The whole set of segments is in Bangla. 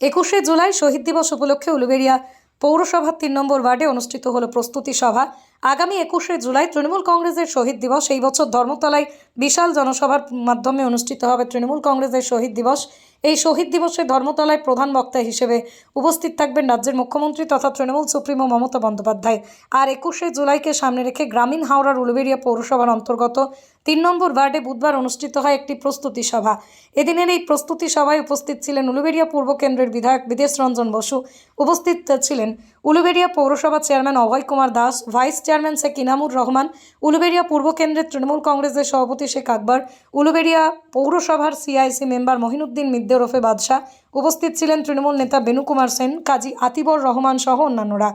একুশে জুলাই শহীদ দিবস উপলক্ষে উলুবেড়িয়া পৌরসভার তিন নম্বর ওয়ার্ডে অনুষ্ঠিত হল প্রস্তুতি সভা। আগামী একুশে জুলাই তৃণমূল কংগ্রেসের শহীদ দিবস। এই বছর ধর্মতলায় বিশাল জনসভার মাধ্যমে অনুষ্ঠিত হবে তৃণমূল কংগ্রেসের শহীদ দিবস। এই শহীদ দিবসে ধর্মতলায় প্রধান বক্তা হিসেবে উপস্থিত থাকবেন রাজ্যের মুখ্যমন্ত্রী তথা তৃণমূল সুপ্রিমো মমতা বন্দ্যোপাধ্যায়। আর একুশে জুলাইকে সামনে রেখে গ্রামীণ হাওড়ার উলুবেড়িয়া পৌরসভার অন্তর্গত তিন নম্বর ওয়ার্ডে বুধবার অনুষ্ঠিত হয় একটি প্রস্তুতি সভা। এদিনের এই প্রস্তুতি সভায় উপস্থিত ছিলেন উলুবেড়িয়া পূর্ব কেন্দ্রের বিধায়ক বিদেশ রঞ্জন বসু। উপস্থিত ছিলেন উলুবেড়িয়া পৌরসভা chairman Abhay Kumar Das, vice chairman Sheikh Inamur Rahman Uluberia পূর্ব কেন্দ্রের তৃণমূল কংগ্রেসের সভাপতি শেখ আকবর উলুবেড়িয়া পৌরসভার সিআইসি মেম্বার মহিনুদ্দিন মিদ্দে ওরফে বাদশাহ। উপস্থিত ছিলেন তৃণমূল নেতা বেনুকুমার সেন, কাজী আতিবর রহমান সহ অন্যান্যরা।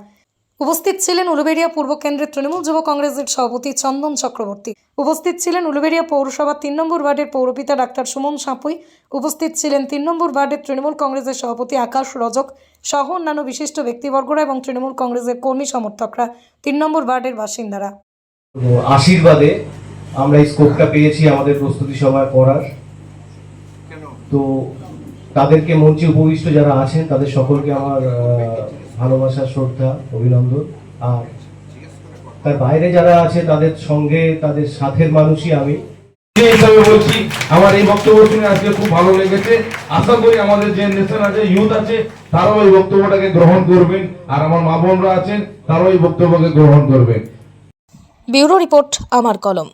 উপস্থিত ছিলেন উলুবেড়িয়া পূর্ব কেন্দ্রের তৃণমূল যুব কংগ্রেসের সভাপতি চন্দন চক্রবর্তী। উপস্থিত ছিলেন উলুবেড়িয়া পৌরসভার তিন নম্বর ওয়ার্ডের পৌরপিতা ডাক্তার সুমন সাঁপুই। উপস্থিত ছিলেন তিন নম্বর ওয়ার্ডের তৃণমূল কংগ্রেসের সভাপতি আকাশ রজক সহ অন্যান্য বিশিষ্ট ব্যক্তিবর্গরা এবং তৃণমূল কংগ্রেসের কর্মী সমর্থকরা, তিন নম্বর ওয়ার্ডের বাসিন্দারা। আশীর্বাদে আমরা এই স্কোপটা পেয়েছি আমাদের প্রস্তুতি সভায় করার। তো তাদেরকে মঞ্চে উপবিষ্ট যারা আছেন তাদের সকলকে আমার ভালোবাসা শ্রদ্ধা অভিনন্দন। আর তার বাইরে যারা আছে তাদের সঙ্গে তাদের সাথের মানুষই আমি। হিসাবে বলছি আমার এই বক্তব্য শুনে আজকে খুব ভালো লেগেছে। আশা করি আমাদের যে নেশন আছে ইউথ আছে তারাও এই বক্তব্যটাকে গ্রহণ করবেন। আর আমার মা বোনরা আছেন তারাও এই বক্তব্যকে গ্রহণ করবেন। ব্যুরো রিপোর্ট আমার কলম।